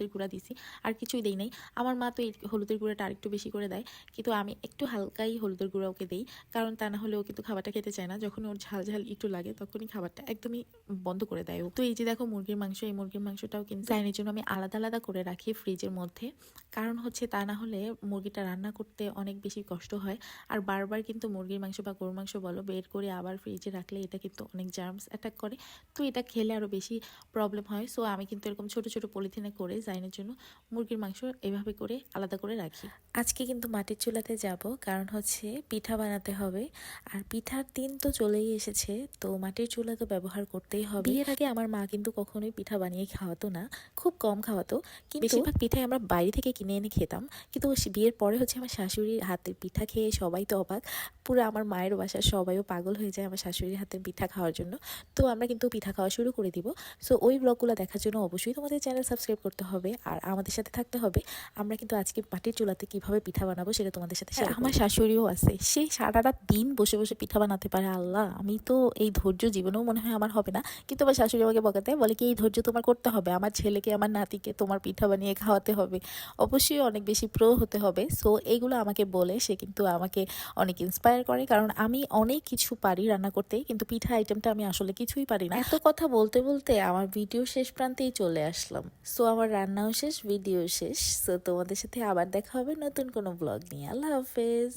হলুদের গুঁড়া দিছি, আর কিছুই দেই নাই। আমার মা তো এই হলুদের গুঁড়াটা আরেকটু বেশি করে দেয়, কিন্তু আমি একটু হালকাই হলুদের গুঁড়া ওকে দিই, কারণ তা না হলে ও কিন্তু খাবারটা খেতে চায় না। যখন ওর ঝাল ঝাল একটু লাগে, তখনই খাবারটা একদমই বন্ধ করে দেয় ও। তো এই যে দেখো মুরগির মাংস, এই মুরগির মাংসটাও কিন্তু জাইনের জন্য আমি আলাদা আলাদা করে রাখি ফ্রিজের মধ্যে। কারণ হচ্ছে তা না হলে মুরগিটা রান্না করতে অনেক বেশি কষ্ট হয়। আর বারবার কিন্তু মুরগির মাংস বা গরুর মাংস বলো, বের করে আবার ফ্রিজে রাখলে এটা কিন্তু অনেক জার্মস অ্যাটাক করে। তো এটা খেলে আরও বেশি প্রবলেম হয়। সো আমি কিন্তু এরকম ছোট ছোট পলিথিনে করে জাইনের জন্য মুরগির মাংস এভাবে করে আলাদা করে রাখি। আজকে কিন্তু মাটির চুলাতে যাব কারণ হচ্ছে পিঠা বানাতে হবে। আর পিঠার দিন তো চলেই এসেছে তো মাটির চুলা তো ব্যবহার করতেই হবে। বিয়ের আগে আমার মা কিন্তু কখনোই পিঠা বানিয়ে খাওয়াতো না খুব কম খাওয়াতো। কিন্তু বেশিরভাগ পিঠাই আমরা বাইরে থেকে কিনে এনে খেতাম। কিন্তু বিয়ের পরে হচ্ছে আমার শাশুড়ির হাতের পিঠা খেয়ে সবাই তো অবাক। পুরো আমার মায়ের বাসার সবাইও পাগল হয়ে যায় আমার শাশুড়ির হাতের পিঠা খাওয়ার জন্য। তো আমরা কিন্তু পিঠা খাওয়া শুরু করে দিব। সো ওই ব্লগগুলো দেখার জন্য অবশ্যই তোমাদের চ্যানেল সাবস্ক্রাইব করতে হবে। আর আমাদের সাথে থাকতে হবে। আমরা কিন্তু আজকে মাটির চুলাতে কীভাবে পিঠা বানাবো সেটা তোমাদের সাথে আমার শাশুড়িও আছে। সে সারা রাত দিন বসে বসে পিঠা বানাতে পারে আল্লাহ। আমি তো এই ধৈর্য জীবনেও মনে হয় আমার হবে না। কিন্তু আমার শাশুড়ি আমাকে বকাতে বলে কি এই ধৈর্য তোমার করতে হবে। আমার ছেলেকে আমার নাতিকে তোমার পিঠা বানিয়ে খাওয়াতে হবে। অবশ্যই অনেক বেশি প্রো হতে হবে। সো এইগুলো আমাকে বলে সে কিন্তু আমাকে অনেক ইন্সপায়ার করে। কারণ আমি অনেক কিছু পারি রান্না করতে কিন্তু পিঠা আইটেমটা আমি আসলে কিছুই পারি না। এত কথা বলতে বলতে আমার ভিডিও শেষ প্রান্তেই চলে আসলাম। সো আমার রান্নাও শেষ ভিডিও শেষ। সো তোমাদের সাথে আবার দেখা হবে নতুন কোনো ব্লগ নিয়ে। আল্লাহ হাফেজ।